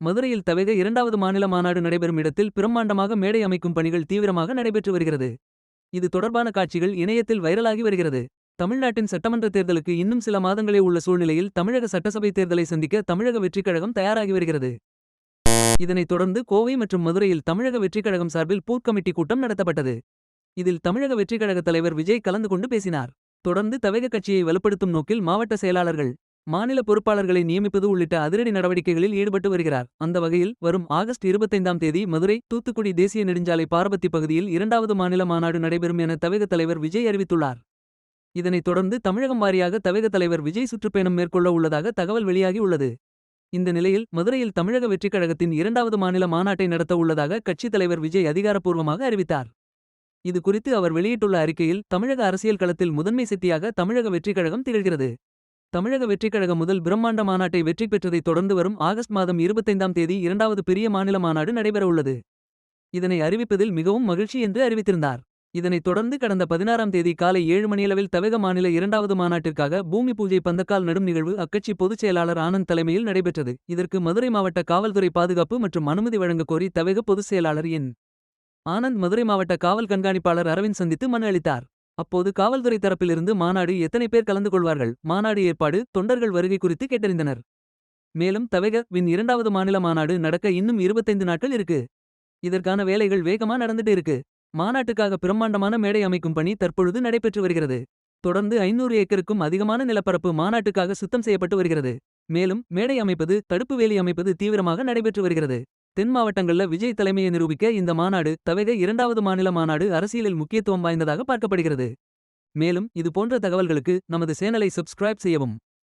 மதுரையில் தவிர இரண்டாவது மாநில மாநாடு நடைபெறும் இடத்தில் பிரம்மாண்டமாக மேடை அமைக்கும் பணிகள் தீவிரமாக நடைபெற்று வருகிறது. இது தொடர்பான காட்சிகள் இணையத்தில் வைரலாகி வருகிறது. தமிழ்நாட்டின் சட்டமன்ற தேர்தலுக்கு இன்னும் சில மாதங்களே உள்ள சூழ்நிலையில் தமிழக சட்டசபை தேர்தலை சந்திக்க தமிழக வெற்றிக் கழகம் தயாராகி வருகிறது. இதனைத் தொடர்ந்து கோவை மற்றும் மதுரையில் தமிழக வெற்றிக் கழகம் சார்பில் பூர்க்கமிட்டி கூட்டம் நடத்தப்பட்டது. இதில் தமிழக வெற்றிக் கழக தலைவர் விஜய் கலந்து கொண்டு பேசினார். தொடர்ந்து தவேக கட்சியை வலுப்படுத்தும் நோக்கில் மாவட்ட செயலாளர்கள். மாநில பொறுப்பாளர்களை நியமிப்பது உள்ளிட்ட அதிரடி நடவடிக்கைகளில் ஈடுபட்டு வருகிறார். அந்த வகையில் வரும் ஆகஸ்ட் 25ஆம் தேதி மதுரை தூத்துக்குடி தேசிய நெடுஞ்சாலை பாரபத்தி பகுதியில் இரண்டாவது மாநில மாநாடு நடைபெறும் என தவேக தலைவர் விஜய் அறிவித்துள்ளார். இதனைத் தொடர்ந்து தமிழகம் வாரியாக தவேக தலைவர் விஜய் சுற்றுப்பயணம் மேற்கொள்ள உள்ளதாக தகவல் வெளியாகியுள்ளது இந்த நிலையில் மதுரையில் தமிழக வெற்றிக் கழகத்தின் இரண்டாவது மாநில மாநாட்டை நடத்த உள்ளதாக கட்சித் தலைவர் விஜய் அதிகாரப்பூர்வமாக அறிவித்தார். இது குறித்து அவர் வெளியிட்டுள்ள அறிக்கையில் தமிழக அரசியல் களத்தில் முதன்மை சக்தியாக தமிழக வெற்றிக் கழகம் திகழ்கிறது. தமிழக வெற்றிக் கழகம் முதல் பிரம்மாண்ட மாநாட்டை வெற்றி பெற்றதைத் தொடர்ந்து வரும் ஆகஸ்ட் மாதம் 25ஆம் தேதி இரண்டாவது பெரிய மாநில மாநாடு நடைபெறவுள்ளது. இதனை அறிவிப்பதில் மிகவும் மகிழ்ச்சி என்று அறிவித்திருந்தார். இதனைத் தொடர்ந்து கடந்த பதினாறாம் தேதி காலை ஏழு மணியளவில் தவேக மாநில இரண்டாவது மாநாட்டிற்காக பூமி பூஜை பந்தக்கால் நடும் நிகழ்வு அக்கட்சி பொதுச் செயலாளர் ஆனந்த் தலைமையில் நடைபெற்றது. இதற்கு மதுரை மாவட்ட காவல்துறை பாதுகாப்பு மற்றும் அனுமதி வழங்கக் கோரி தவேக பொதுச் செயலாளர் என். ஆனந்த் மதுரை மாவட்ட காவல் கண்காணிப்பாளர் அரவிந்த் சந்தித்து மனு அளித்தார். அப்போது காவல்துறை தரப்பிலிருந்து மாநாடு எத்தனை பேர் கலந்து கொள்வார்கள் மாநாடு ஏற்பாடு தொண்டர்கள் வருகை குறித்து கேட்டறிந்தனர். மேலும் தவேக வின் இரண்டாவது மாநில மாநாடு நடக்க இன்னும் 25 நாட்கள் இருக்கு. இதற்கான வேலைகள் வேகமா நடந்துட்டு இருக்கு. மாநாட்டுக்காக பிரம்மாண்டமான மேடை அமைக்கும் பணி தற்பொழுது நடைபெற்று வருகிறது. தொடர்ந்து ஐநூறு ஏக்கருக்கும் அதிகமான நிலப்பரப்பு மாநாட்டுக்காக சுத்தம் செய்யப்பட்டு வருகிறது. மேலும் மேடை அமைப்பது தடுப்பு வேலி அமைப்பது தீவிரமாக நடைபெற்று வருகிறது. தென் மாவட்டங்கள்ல விஜய் தலைமையை நிரூபிக்க இந்த மாநாடு தவிர இரண்டாவது மாநில மாநாடு அரசியலில் முக்கியத்துவம் வாய்ந்ததாக பார்க்கப்படுகிறது. மேலும் இது போன்ற தகவல்களுக்கு நமது சேனலை சப்ஸ்கிரைப் செய்யவும்.